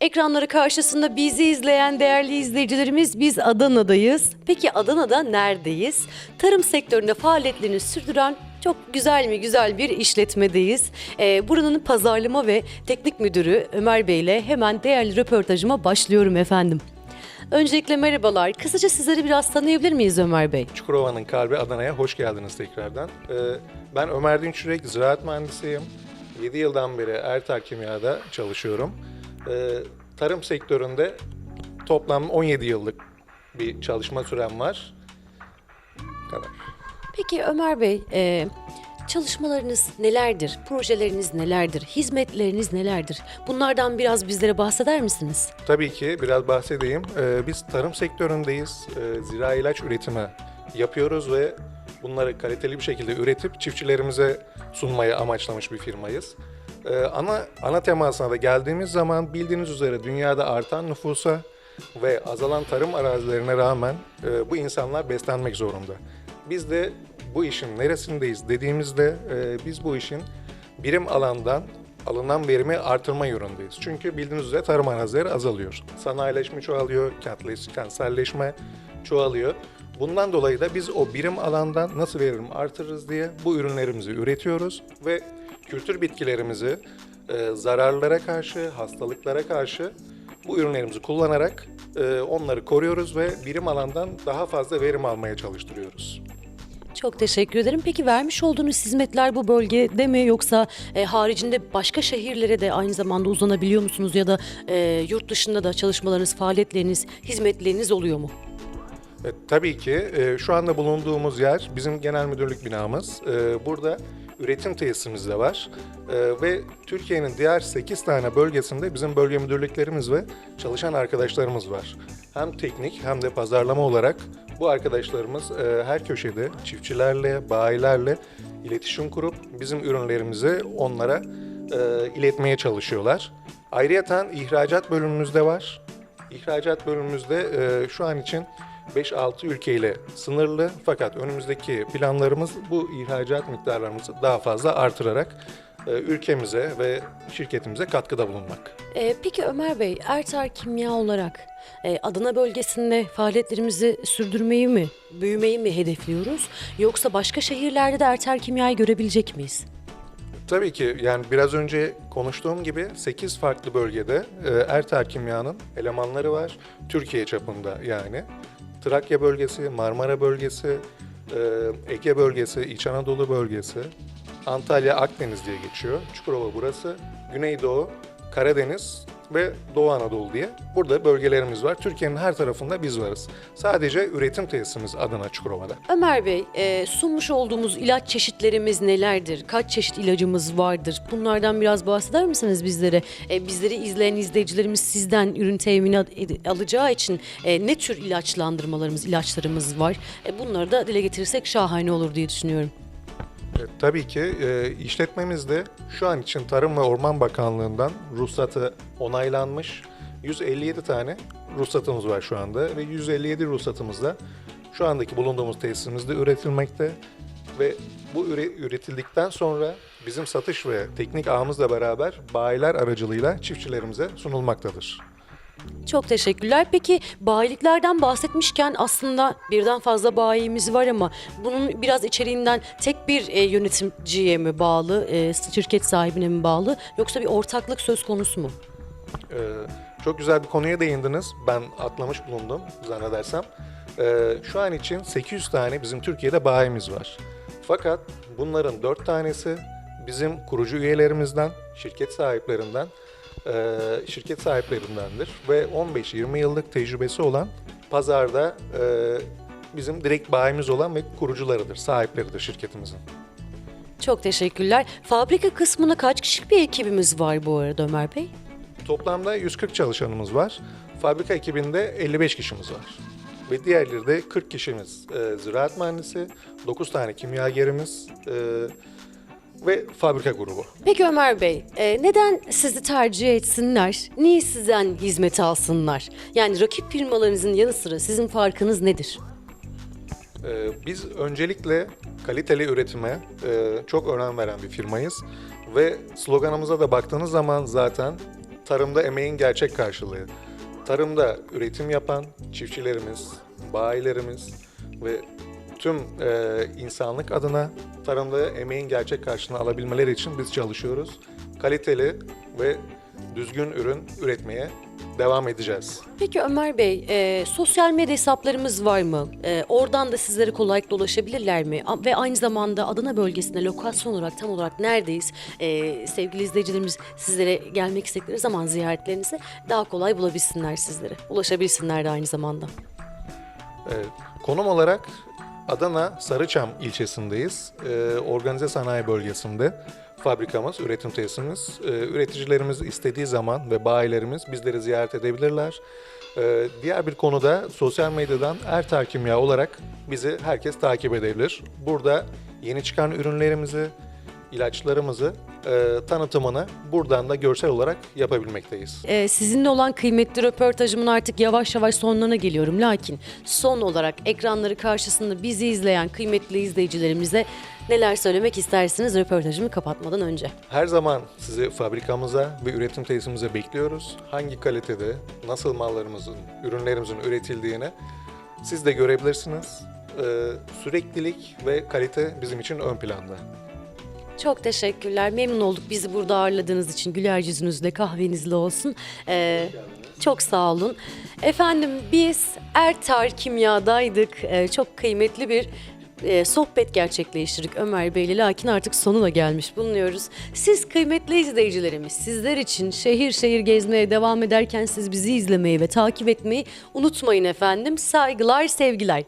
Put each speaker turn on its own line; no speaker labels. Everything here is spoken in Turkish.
Ekranları karşısında bizi izleyen değerli izleyicilerimiz biz Adana'dayız. Peki Adana'da neredeyiz? Tarım sektöründe faaliyetlerini sürdüren çok güzel mi güzel bir işletmedeyiz. Ee, buranın pazarlama ve teknik müdürü Ömer Bey ile hemen değerli röportajıma başlıyorum efendim. Öncelikle merhabalar. Kısaca sizleri biraz tanıyabilir miyiz Ömer Bey?
Çukurova'nın kalbi Adana'ya hoş geldiniz tekrardan. Ee, ben Ömer Dinçürek, ziraat mühendisiyim. 7 yıldan beri Ertak Kimya'da çalışıyorum. Ee, tarım sektöründe toplam 17 yıllık bir çalışma sürem var. Bu kadar.
Peki Ömer Bey, e, çalışmalarınız nelerdir? Projeleriniz nelerdir? Hizmetleriniz nelerdir? Bunlardan biraz bizlere bahseder misiniz?
Tabii ki biraz bahsedeyim. Ee, biz tarım sektöründeyiz. Ee, zira ilaç üretimi yapıyoruz ve bunları kaliteli bir şekilde üretip çiftçilerimize sunmayı amaçlamış bir firmayız. Ee, ana ana temasına da geldiğimiz zaman bildiğiniz üzere dünyada artan nüfusa ve azalan tarım arazilerine rağmen e, bu insanlar beslenmek zorunda. Biz de bu işin neresindeyiz dediğimizde e, biz bu işin birim alandan alınan verimi artırma yönündeyiz. Çünkü bildiğiniz üzere tarım arazileri azalıyor. Sanayileşme çoğalıyor, kentselleşme çoğalıyor. Bundan dolayı da biz o birim alandan nasıl verim artırırız diye bu ürünlerimizi üretiyoruz ve kültür bitkilerimizi e, zararlara karşı, hastalıklara karşı bu ürünlerimizi kullanarak e, onları koruyoruz ve birim alandan daha fazla verim almaya çalıştırıyoruz.
Çok teşekkür ederim. Peki vermiş olduğunuz hizmetler bu bölgede mi yoksa e, haricinde başka şehirlere de aynı zamanda uzanabiliyor musunuz ya da e, yurt dışında da çalışmalarınız, faaliyetleriniz, hizmetleriniz oluyor mu?
E, tabii ki e, şu anda bulunduğumuz yer bizim genel müdürlük binamız. E, burada üretim tesisimiz de var. E, ve Türkiye'nin diğer 8 tane bölgesinde bizim bölge müdürlüklerimiz ve çalışan arkadaşlarımız var. Hem teknik hem de pazarlama olarak bu arkadaşlarımız e, her köşede çiftçilerle, bayilerle iletişim kurup bizim ürünlerimizi onlara e, iletmeye çalışıyorlar. Ayrıyeten ihracat bölümümüz de var. İhracat bölümümüzde e, şu an için 5-6 ülkeyle sınırlı fakat önümüzdeki planlarımız bu ihracat miktarlarımızı daha fazla artırarak e, ülkemize ve şirketimize katkıda bulunmak.
E, peki Ömer Bey, Ertar Kimya olarak e, Adana bölgesinde faaliyetlerimizi sürdürmeyi mi, büyümeyi mi hedefliyoruz? Yoksa başka şehirlerde de Ertar Kimya'yı görebilecek miyiz?
Tabii ki yani biraz önce konuştuğum gibi 8 farklı bölgede e, Erter Kimya'nın elemanları var. Türkiye çapında yani. Trakya bölgesi, Marmara bölgesi, e, Ege bölgesi, İç Anadolu bölgesi, Antalya, Akdeniz diye geçiyor. Çukurova burası, Güneydoğu, Karadeniz ve Doğu Anadolu diye burada bölgelerimiz var. Türkiye'nin her tarafında biz varız. Sadece üretim tesisimiz Adana Çukurova'da.
Ömer Bey, e, sunmuş olduğumuz ilaç çeşitlerimiz nelerdir? Kaç çeşit ilacımız vardır? Bunlardan biraz bahseder misiniz bizlere? E, bizleri izleyen izleyicilerimiz sizden ürün ed- alacağı için e, ne tür ilaçlandırmalarımız, ilaçlarımız var? E, bunları da dile getirirsek şahane olur diye düşünüyorum.
E, Tabii ki e, işletmemizde şu an için Tarım ve Orman Bakanlığı'ndan ruhsatı onaylanmış 157 tane ruhsatımız var şu anda ve 157 ruhsatımızda şu andaki bulunduğumuz tesisimizde üretilmekte ve bu üre- üretildikten sonra bizim satış ve teknik ağımızla beraber bayiler aracılığıyla çiftçilerimize sunulmaktadır.
Çok teşekkürler. Peki bayiliklerden bahsetmişken aslında birden fazla bayimiz var ama bunun biraz içeriğinden tek bir e, yönetimciye mi bağlı, e, şirket sahibine mi bağlı yoksa bir ortaklık söz konusu mu?
Ee, çok güzel bir konuya değindiniz. Ben atlamış bulundum zannedersem. Ee, şu an için 800 tane bizim Türkiye'de bayimiz var. Fakat bunların 4 tanesi bizim kurucu üyelerimizden, şirket sahiplerinden, e, şirket sahiplerindendir. Ve 15-20 yıllık tecrübesi olan pazarda e, bizim direkt bayimiz olan ve kurucularıdır, sahipleridir şirketimizin.
Çok teşekkürler. Fabrika kısmına kaç kişilik bir ekibimiz var bu arada Ömer Bey?
Toplamda 140 çalışanımız var. Fabrika ekibinde 55 kişimiz var. Ve diğerleri de 40 kişimiz e, ziraat mühendisi, 9 tane kimyagerimiz e, ve fabrika grubu.
Peki Ömer Bey, e, neden sizi tercih etsinler? Niye sizden hizmet alsınlar? Yani rakip firmalarınızın yanı sıra sizin farkınız nedir?
E, biz öncelikle kaliteli üretime e, çok önem veren bir firmayız. Ve sloganımıza da baktığınız zaman zaten tarımda emeğin gerçek karşılığı. Tarımda üretim yapan çiftçilerimiz, bayilerimiz ve tüm e, insanlık adına tarımda emeğin gerçek karşılığını alabilmeleri için biz çalışıyoruz. Kaliteli ve düzgün ürün üretmeye devam edeceğiz.
Peki Ömer Bey, e, sosyal medya hesaplarımız var mı? E, oradan da sizlere kolaylıkla ulaşabilirler mi? A- Ve aynı zamanda Adana bölgesinde lokasyon olarak tam olarak neredeyiz? E, sevgili izleyicilerimiz sizlere gelmek istedikleri zaman ziyaretlerinizi daha kolay bulabilsinler sizlere. Ulaşabilsinler de aynı zamanda.
Evet, konum olarak Adana Sarıçam ilçesindeyiz. Ee, organize sanayi bölgesinde fabrikamız, üretim tesisimiz. Ee, üreticilerimiz istediği zaman ve bayilerimiz bizleri ziyaret edebilirler. Ee, diğer bir konuda sosyal medyadan Ertar Kimya olarak bizi herkes takip edebilir. Burada yeni çıkan ürünlerimizi, ilaçlarımızı e, tanıtımını buradan da görsel olarak yapabilmekteyiz.
Ee, sizinle olan kıymetli röportajımın artık yavaş yavaş sonlarına geliyorum. Lakin son olarak ekranları karşısında bizi izleyen kıymetli izleyicilerimize neler söylemek istersiniz röportajımı kapatmadan önce?
Her zaman sizi fabrikamıza ve üretim tesisimize bekliyoruz. Hangi kalitede, nasıl mallarımızın, ürünlerimizin üretildiğini siz de görebilirsiniz. Ee, süreklilik ve kalite bizim için ön planda.
Çok teşekkürler. Memnun olduk bizi burada ağırladığınız için. Güler yüzünüzle, kahvenizle olsun. Ee, çok sağ olun. Efendim biz Ertar Kimya'daydık. Ee, çok kıymetli bir e, sohbet gerçekleştirdik Ömer Bey'le. Lakin artık sonuna gelmiş bulunuyoruz. Siz kıymetli izleyicilerimiz, sizler için şehir şehir gezmeye devam ederken siz bizi izlemeyi ve takip etmeyi unutmayın efendim. Saygılar, sevgiler.